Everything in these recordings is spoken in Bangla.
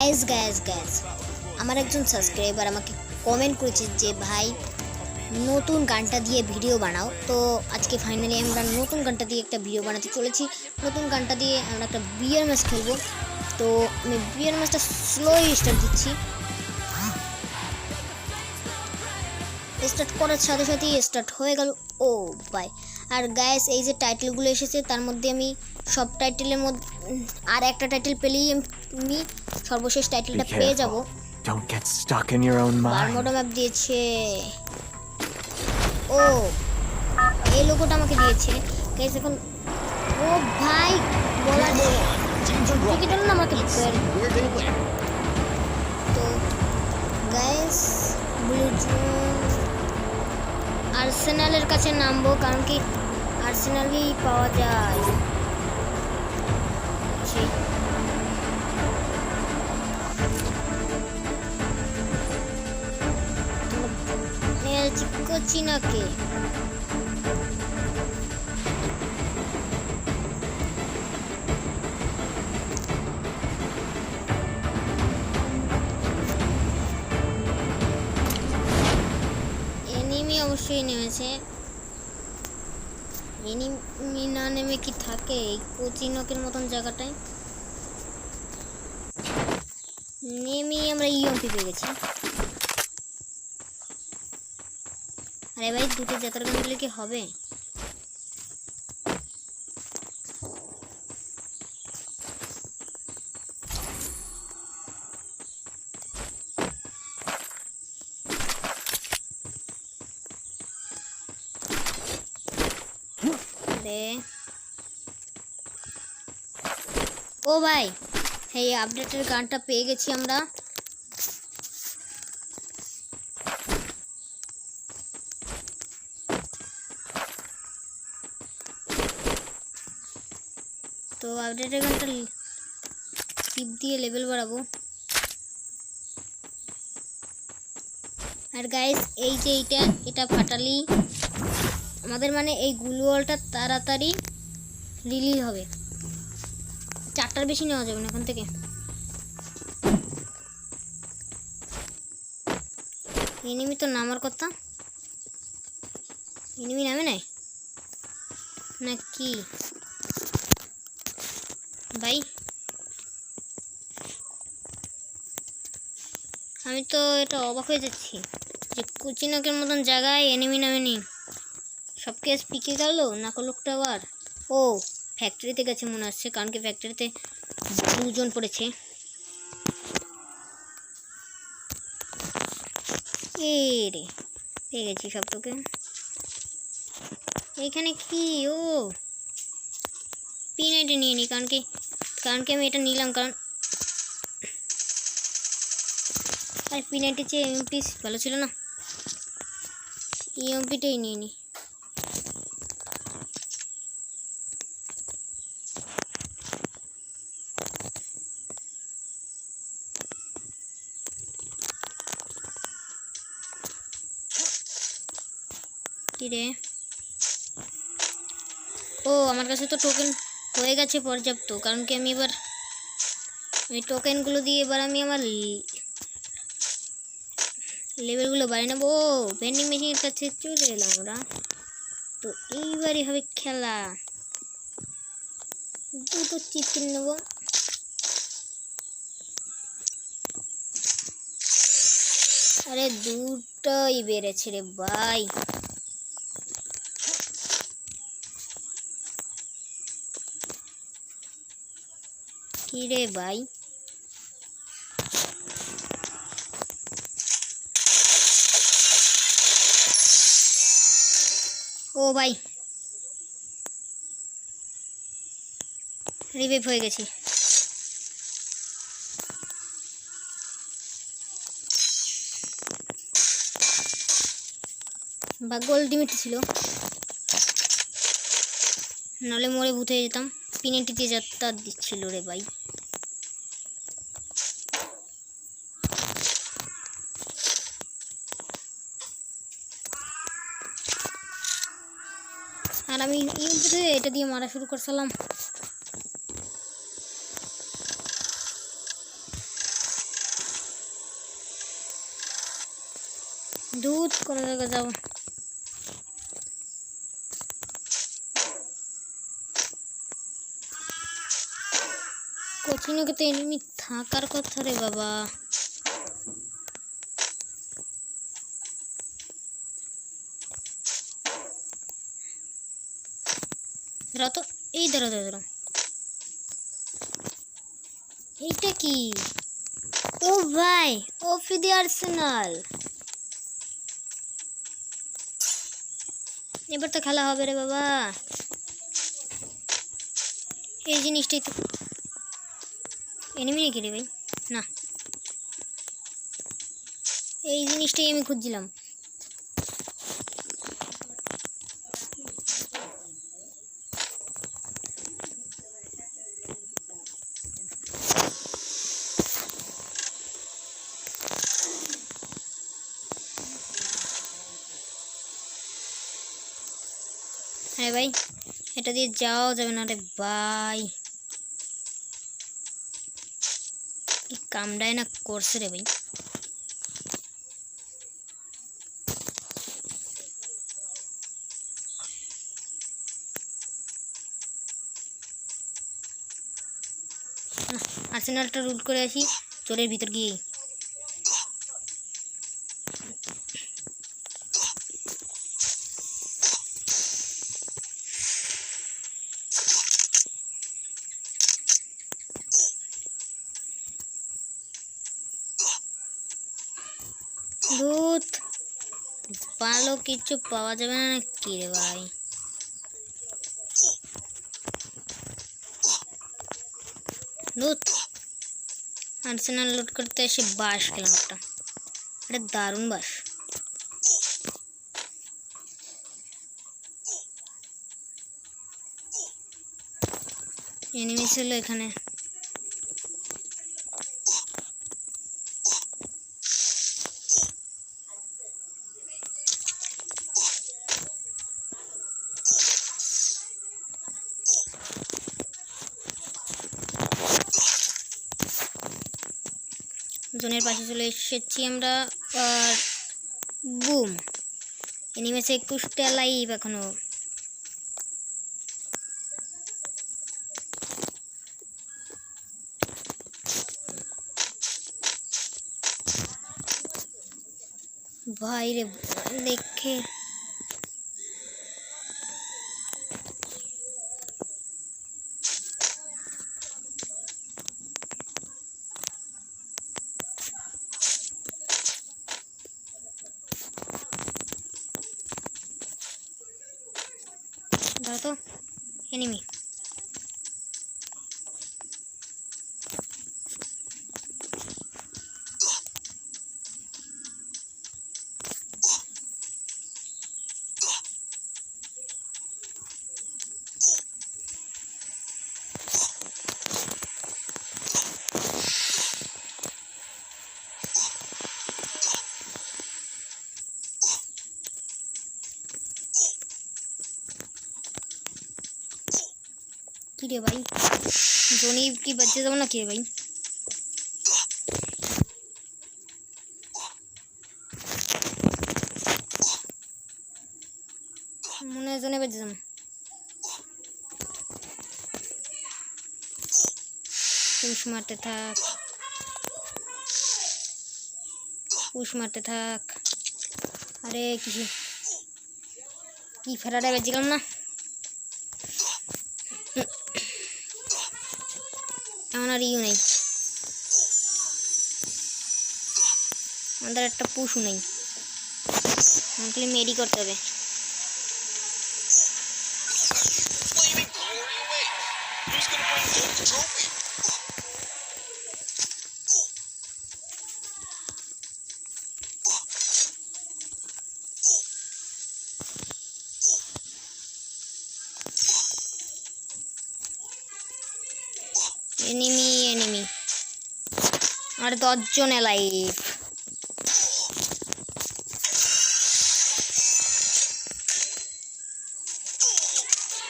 গ্যাস গ্যাস গ্যাস আমার একজন সাবস্ক্রাইবার আমাকে কমেন্ট করেছে যে, ভাই, নতুন গানটা দিয়ে ভিডিও বানাও। তো আজকে ফাইনালি আমরা নতুন গানটা দিয়ে একটা ভিডিও বানাতে চলেছি। নতুন গানটা দিয়ে আমরা একটা বিয়ার ম্যাচ খেলব। তো আমি বিয়ার ম্যাচটা স্লো স্টার্ট দিচ্ছি। স্টার্ট করার সাথে সাথেই স্টার্ট হয়ে গেল। ও বাই আর গ্যাস এই যে টাইটেলগুলো এসেছে তার মধ্যে আমি সব টাইটেলের মধ্যে আর একটা টাইটেল পেলেই আমি সর্বশেষ টাইটেলটা পেয়ে যাব. Don't get stuck in your own mind. Bermuda map দিয়েছে। ও এই লোগোটা আমাকে দিয়েছে। গ্যাস এখন ও ভাই বলার টিকিট হলো না আমাকে তো গ্যাস ব্লু আর্সেনালের কাছে নামবো কারণ কি আর্সেনালই পাওয়া যায়। সেই অবশ্যই নেমেছে। এনিমি না নেমে কি থাকে? এই কোচিনকের মতন জায়গাটায়। নেমেই আমরা ইএমপি পেয়ে গেছি। আরে ভাই, দুটো জাতার গান দিলে কি হবে? ও ভাই এই আপডেটের গানটা পেয়ে গেছি আমরা তো আপডেটের গানটা টিপ দিয়ে লেভেল বাড়াবো আর গাইস এই যে এইটা এটা ফাটালি আমাদের মানে এই গুলওয়ালটা তাড়াতাড়ি রিলিজ হবে। চারটার বেশি নেওয়া যাবে না এখন থেকে। এনিমি তো নামার কথা। এনিমি নামে নাই? না কি? ভাই। আমি তো এটা অবাক হয়ে যাচ্ছি যে কুচিনকের মতন জায়গায় এনিমি নামে নি সব কেস পিকে গেল? না লোকটা আবার? ও ফ্যাক্টরিতে গেছে মনে হচ্ছে। কারণ কি ফ্যাক্টরিতে দুজন পড়েছে। এ রে পেয়ে গেছি সব তোকে। এখানে কি? ও পিন এটা নিয়ে নিই কারণ কি কারণ কি আমি এটা নিলাম কারণ আর পিন আইটির চেয়ে এমপি ভালো ছিল না। ইএমপিটাই নিয়ে নিই রে ও, আমার কাছে তো টোকেন হয়ে গেছে পর্যাপ্ত। কারণ কি আমি এবার ওই টোকেনগুলো দিয়ে এবার আমি আমার লেভেলগুলো বাড়িয়ে নেব। ভেন্ডিং মেশিনের কাছে চলে এলাম আমরা তো এইবারই হবে খেলা। দুটো চিকেন নেব। আরে দুটোই বেড়েছে রে ভাই। কি রে ভাই ও ভাই রিভাইভ হয়ে গেছি। বা গোল্ড লিমিট ছিল। নাহলে মরে ভূত হয়ে যেতাম। পেনেটি দিয়ে যাত্রা দিচ্ছিল রে ভাই। আর আমি এটা দিয়ে মারা শুরু করছিলাম। দুধ दूध को যাব কোচিনকে তো এনিমি থাকার কথা রে বাবা। তো, এই দাঁড়াও দাঁড়াও এইটা কি? ও ভাই ও ফিদি আর্সেনাল। এবার তো খেলা হবে রে বাবা। এই জিনিসটাই তো এনিমি নাকি রে ভাই। না। এই জিনিসটাই আমি খুঁজছিলাম। হ্যাঁ ভাই, এটা দিয়ে যাওয়া যাবে না রে ভাই কি কামড়ায় না করছে রে ভাই। আর্সেনালটা রুট করে আসি চোরের ভিতর গিয়ে দুধ ভালো কিছু পাওয়া যাবে না কি রে ভাই? দুধ আর্সেনাল লোড করতে এসে বাস খেলাম একটা। এটা দারুণ বাস এনিমি ছিল এখানে। জোনের পাশে চলে এসেছি আমরা আর বুম। এনিমেছে একুশটা লাইভ এখনও। ভাই রে দেখে দাও তো এনিমি কি রে ভাই জনি কি বাচ্চা যাব না কি রে ভাই মনে হয় জনে বাচ্চা যাব পুষ মারতে থাক পুষ মারতে থাক আরে কিছু কি ফেরাটা বেঁচে না আমার ইউ নেই। আমাদের একটা পশু নেই। আমাকে মেরি করতে হবে। দশজনে লাইভ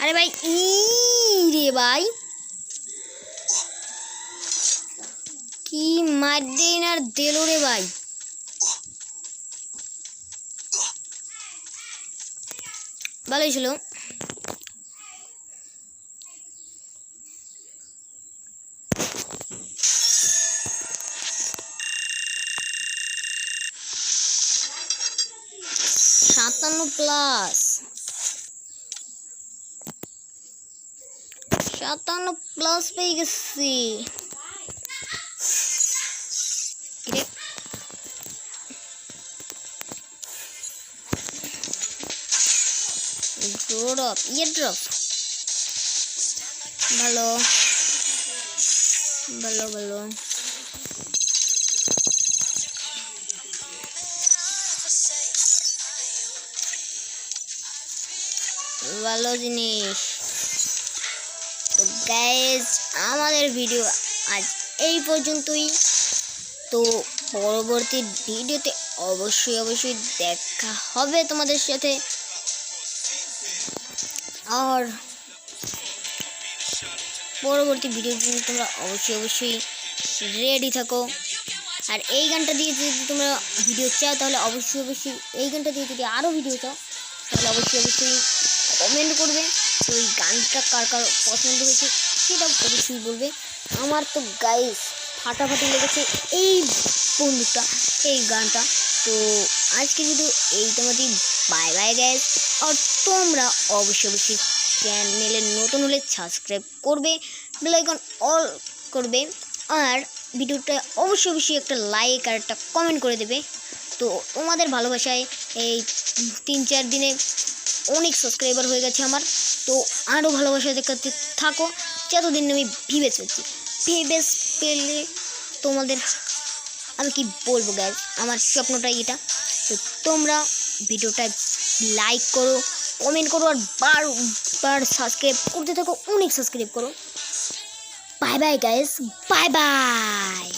আরে ভাই ই রে ভাই। কি মার দেন আর দিল রে ভাই। ভালোই ছিল। সাতান্ন প্লাস পেয়ে গেছি কিরে? ড্রপ ইয়ে ড্রপ ভালো ভালো ভালো ভালো জিনিস তো গ্যাস আমাদের ভিডিও আজ এই পর্যন্তই। তো পরবর্তী ভিডিওতে অবশ্যই অবশ্যই দেখা হবে তোমাদের সাথে। আর পরবর্তী ভিডিওর জন্য তোমরা অবশ্যই অবশ্যই রেডি থাকো। আর এই গানটা দিয়ে যদি তোমরা ভিডিও চাও, তাহলে অবশ্যই অবশ্যই এই গানটা দিয়ে যদি আরও ভিডিও চাও, তাহলে অবশ্যই অবশ্যই কমেন্ট করবে। তো এই গানটা কার কার পছন্দ হয়েছে সেটা অবশ্যই বলবে। আমার তো গাইস ফাটাফাটি লেগেছে এই বন্ধুটা, এই গানটা। তো আজকে ভিডিও এই তোমাদের বাই বাই গাইস আর তোমরা অবশ্যই অবশ্যই চ্যানেলে নতুন হলে সাবস্ক্রাইব করবে বেলাইকন অল করবে, আর ভিডিওটা অবশ্যই অবশ্যই একটা লাইক আর একটা কমেন্ট করে দেবে। তো তোমাদের ভালোবাসায় এই তিন চার দিনে অনেক সাবস্ক্রাইবার হয়ে গেছে আমার। তো আরও ভালোবাসা দেখাতে থাকো। যতদিন আমি ভিভেস হচ্ছি ভিভেস পেলে তোমাদের আমি কি বলব গ্যাস আমার স্বপ্নটাই এটা। তো তোমরা ভিডিওটা লাইক করো কমেন্ট করো আর বার বার সাবস্ক্রাইব করতে থাকো, অনেক সাবস্ক্রাইব করো। Bye bye guys bye bye